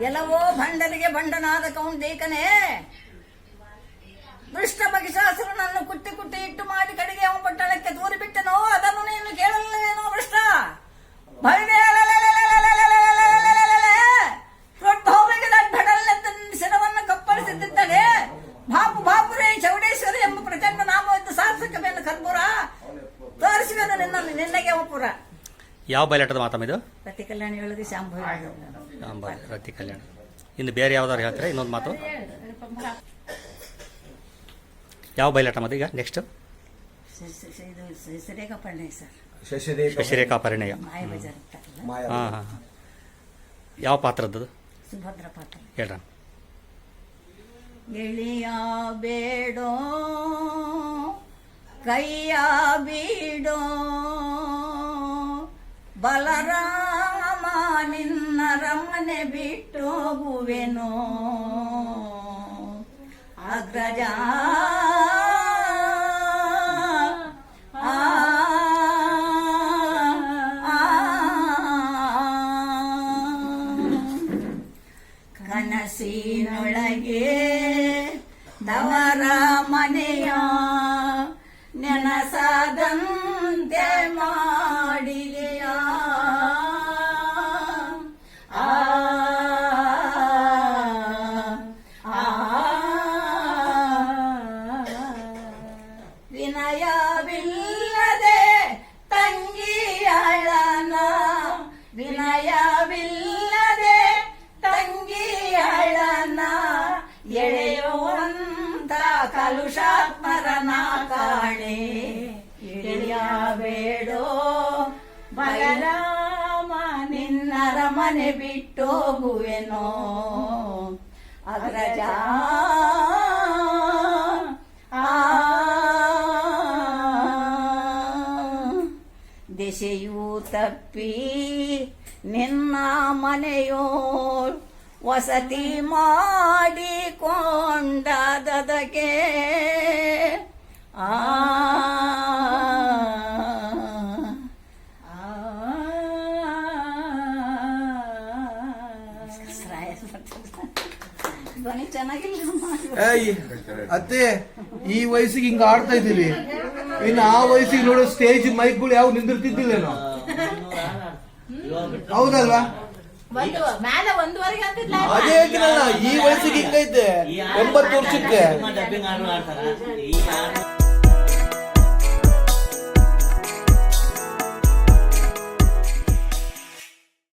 ಎಲ್ಲವೋ ಭಂಡನಿಗೆ ಭಂಡನಾದ ಕೌಂಡೇಕನೇ. ದುಷ್ಟ ನನ್ನ ಕುಟ್ಟಿ ಕುಟ್ಟಿ ಇಟ್ಟು ಮಾಡಿ ಕಡೆಗೆ ಅವನ ಪಟ್ಟಣಕ್ಕೆ ದೂರಿ ಬಿಟ್ಟನೋ ಅದನ್ನು ನೀನು ಕೇಳಲಿಲ್ಲೇನೋ ಭ್ರಷ್ಟ ಶಿರವನ್ನು ಕಪ್ಪಳಿಸುತ್ತಿದ್ದಾನೆ ಬಾಪು ಬಾಪುರೇ ಚೌಡೇಶ್ವರಿ ಎಂಬ ಪ್ರಚಂಡ ನಾಮವನ್ನು ಸಾರ್ಥಕ ಮೇಲೆ ಕರ್ಪೂರ ತೋರಿಸುವೆನು ನಿನ್ನ ನಿನ್ನಗೆ ಒಪ್ಪುರ ಯಾವ ಬಯಲಾಟದ ಮಾತಮ್ಮ ಇದು? ಕಲ್ಯಾಣ ಶಾಂಭವಿ ರತಿ ಕಲ್ಯಾಣ ಇನ್ನು ಬೇರೆ ಯಾವ್ದಾರು ಹೇಳ್ತಾರೆ? ಇನ್ನೊಂದು ಮಾತು? ಯಾವ ಬಯಲಾಟ ಮಾತು ಈಗ? ನೆಕ್ಸ್ಟ್ ಇದು ಸಿರೇಗ ಪಣ್ಣೆ ಸರ್. ಶಶಿರೇಖ ಶಶಿರೇಖಾ ಪರಿಣಯ ಮಾಯ ಬಜಾರ್ ಅಂತಾರಲ್ಲ ಮಾಯ ಹಾಂ ಹಾಂ ಯಾವ ಪಾತ್ರದ್ದು ಸುಭದ್ರ ಪಾತ್ರ. ಹೇಳ್ರ ಎಳಿಯ ಬೇಡೋ ಕೈಯ ಬೀಡೋ ಬಲರಾಮ ನಿನ್ನ ರಮನೆ ಬಿಟ್ಟೋಗುವೆನೋ ಅಗ್ರಜ. ಕನಸಿನೊಳಗೆ ದವರ ಮನೆಯ ನೆನಸದಂತೆ ಎಳೆಯುವಂತ ಕಲುಷಾತ್ಮರನ ಕಾಣೆ ಇಳಿಯಬೇಡೋ ಬಲರಾಮ ನಿನ್ನರ ಮನೆ ಬಿಟ್ಟೋಗುವೆನೋ. ಅಗ್ರಜ ಆ ದೆಸೆಯೂ ತಪ್ಪಿ ನಿನ್ನ ಮನೆಯೋ ವಸತಿ ಮಾಡಿಕೊಂಡದಕ್ಕೆ ಆ. ಅತ್ತೆ ಈ ವಯಸ್ಸಿಗೆ ಹಿಂಗ ಆಡ್ತಾ ಇದ್ದೀವಿ ಇನ್ನು ಆ ವಯಸ್ಸಿಗೆ ನೋಡೋ ಸ್ಟೇಜ್ ಮೈಕ್ಗಳು ಯಾವ ನಿಂದಿರ್ತಿದ್ದಿಲ್ಲೇನೋ? ಹೌದಲ್ವಾ? ಅದೇ ಹೇಳ್ತೀನಲ್ಲ ಈ ವಯಸ್ಸಿಗೆ ಹಿಂಗೈತೆ. ಒಂಬತ್ತು ವರ್ಷಕ್ಕೆ.